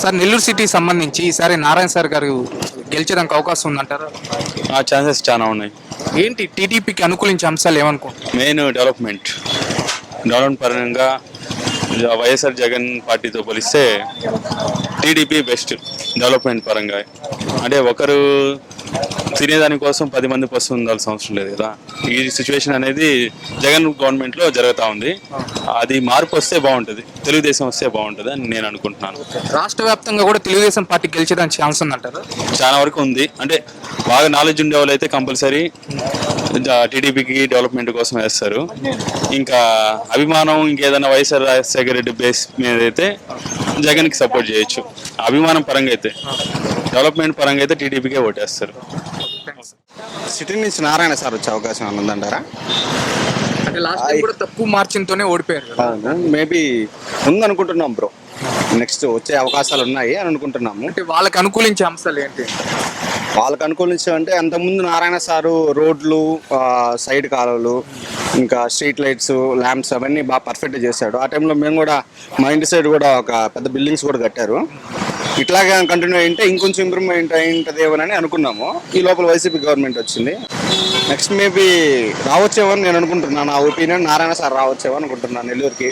Sir Nellore సిటీకి సంబంధించి ఈసారి నారాయణ సార్ గారు గెలిచేదానికి అవకాశం ఉందంటారా? ఆ ఛాన్సెస్ చాలా ఉన్నాయి. ఏంటి టీడీపీకి అనుకూలించే అంశాలు ఏమనుకుంటున్నారు? Main development. డెవలప్మెంట్ పరంగా వైఎస్ఆర్ జగన్ పార్టీతో పోలిస్తే టీడీపీ బెస్ట్ డెవలప్మెంట్ పరంగా. అంటే ఒకరు తినేదాని కోసం పది మంది పస్తు ఉండాల్సిన అవసరం లేదు కదా. ఈ సిచ్యువేషన్ అనేది జగన్ గవర్నమెంట్లో జరుగుతూ ఉంది. అది మార్పు వస్తే బాగుంటుంది. తెలుగుదేశం వస్తే బాగుంటుంది అని నేను అనుకుంటున్నాను. రాష్ట్ర వ్యాప్తంగా కూడా తెలుగుదేశం పార్టీ గెలిచేదానికి ఛాన్స్ ఉందంటారా? చాలా వరకు ఉంది. అంటే బాగా నాలెడ్జ్ ఉండే వాళ్ళు అయితే కంపల్సరీ టీడీపీకి డెవలప్మెంట్ కోసం వేస్తారు. ఇంకా అభిమానం ఇంకేదైనా వైఎస్ఆర్ రాజశేఖర రెడ్డి బేస్ మీద అయితే జగన్కి సపోర్ట్ చేయొచ్చు. అభిమానం పరంగా అయితే. డెవలప్మెంట్ పరంగా అయితే టీడీపీకే ఓటేస్తారు. సిటీ నుంచి నారాయణ సార్ వచ్చే అవకాశం ఉందంటారా? అంటే లాస్ట్ టైం కూడా తక్కువ మార్జిన్తోనే ఓడిపోయారు మేబీ ఉందనుకుంటున్నాం బ్రో. నెక్స్ట్ వచ్చే అవకాశాలు ఉన్నాయి అని అనుకుంటున్నాము. అంటే వాళ్ళకి అనుకూలించే అంశాలు ఏంటి? వాళ్ళకి అనుకూలించే అంటే అంతకుముందు నారాయణ సారు రోడ్లు సైడ్ కాలువలు ఇంకా స్ట్రీట్ లైట్స్ ల్యాంప్స్ అవన్నీ బాగా పర్ఫెక్ట్ చేశాడు. ఆ టైంలో మేము కూడా మా ఇంటి సైడ్ కూడా ఒక పెద్ద బిల్డింగ్స్ కూడా కట్టారు. ఇట్లాగే కంటిన్యూ అయింటే ఇంకొంచెం ఇంప్రూవ్మెంట్ అయింటదేమోనని అనుకున్నాము. ఈ లోపల వైసీపీ గవర్నమెంట్ వచ్చింది. నెక్స్ట్ మేబీ రావచ్చేమో నేను అనుకుంటున్నాను. నా ఒపీనియన్ నారాయణ సార్ రావచ్చేమో అనుకుంటున్నాను నెల్లూరుకి.